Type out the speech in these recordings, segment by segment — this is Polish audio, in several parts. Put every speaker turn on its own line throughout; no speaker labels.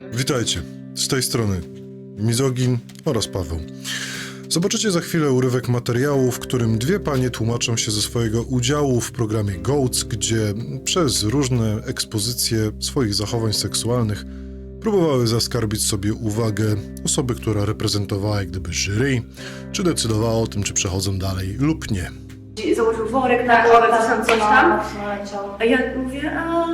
Witajcie, z tej strony Mizogin oraz Paweł. Zobaczycie za chwilę urywek materiału, w którym dwie panie tłumaczą się ze swojego udziału w programie GOATS, gdzie przez różne ekspozycje swoich zachowań seksualnych próbowały zaskarbić sobie uwagę osoby, która reprezentowała jak gdyby jury, czy decydowała o tym, czy przechodzą dalej lub nie.
I założył worek na głowę, coś tam, coś tam. A ja mówię, a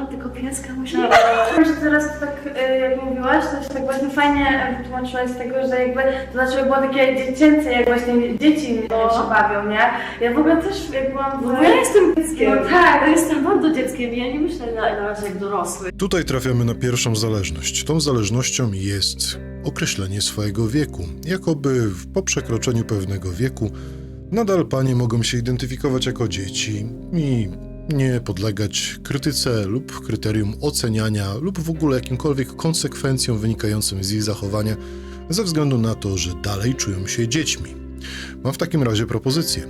to tylko pieska musiała.
Wiem, że teraz tak, y, jak mówiłaś, to się tak właśnie fajnie wytłumaczyłaś z tego, że jakby to znaczy było takie dziecięce, jak właśnie dzieci
No.
się bawią, nie? Ja w ogóle też jak byłam w...
No ja jestem dzieckiem.
No tak.
Ja jestem bardzo dzieckiem i ja nie myślę na, na razie jak dorosły.
Tutaj trafiamy na pierwszą zależność. Tą zależnością jest określenie swojego wieku. Jakoby po przekroczeniu pewnego wieku nadal panie mogą się identyfikować jako dzieci i nie podlegać krytyce lub kryterium oceniania lub w ogóle jakimkolwiek konsekwencjom wynikającym z ich zachowania ze względu na to, że dalej czują się dziećmi. Mam w takim razie propozycję.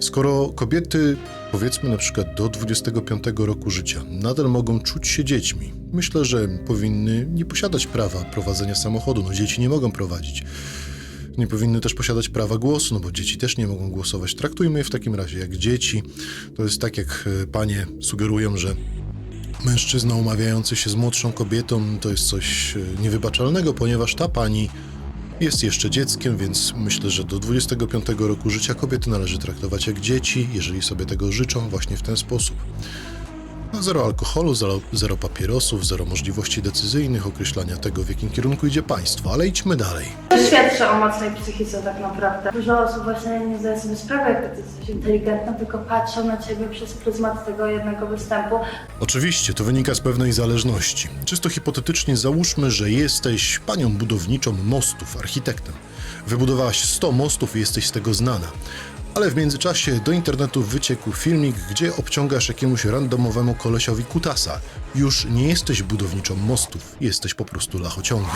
Skoro kobiety, powiedzmy na przykład do 25 roku życia, nadal mogą czuć się dziećmi, myślę, że powinny nie posiadać prawa prowadzenia samochodu. No, dzieci nie mogą prowadzić. Nie powinny też posiadać prawa głosu, no bo dzieci też nie mogą głosować. Traktujmy je w takim razie jak dzieci. To jest tak, jak e, panie sugerują, że mężczyzna umawiający się z młodszą kobietą to jest coś e, niewybaczalnego, ponieważ ta pani jest jeszcze dzieckiem, więc myślę, że do 25 roku życia kobiety należy traktować jak dzieci, jeżeli sobie tego życzą, właśnie w ten sposób. No, zero alkoholu, zero, zero papierosów, zero możliwości decyzyjnych, określania tego, w jakim kierunku idzie państwo, ale idźmy dalej.
To świadczy o mocnej psychice tak naprawdę. Dużo osób właśnie nie zdaje sobie sprawy, jak ty jesteś inteligentna, tylko patrzą na ciebie przez pryzmat tego jednego występu.
Oczywiście, to wynika z pewnej zależności. Czysto hipotetycznie załóżmy, że jesteś panią budowniczą mostów, architektem. Wybudowałaś 100 mostów i jesteś z tego znana. Ale w międzyczasie do internetu wyciekł filmik, gdzie obciągasz jakiemuś randomowemu kolesiowi kutasa. Już nie jesteś budowniczą mostów, jesteś po prostu lachociągiem.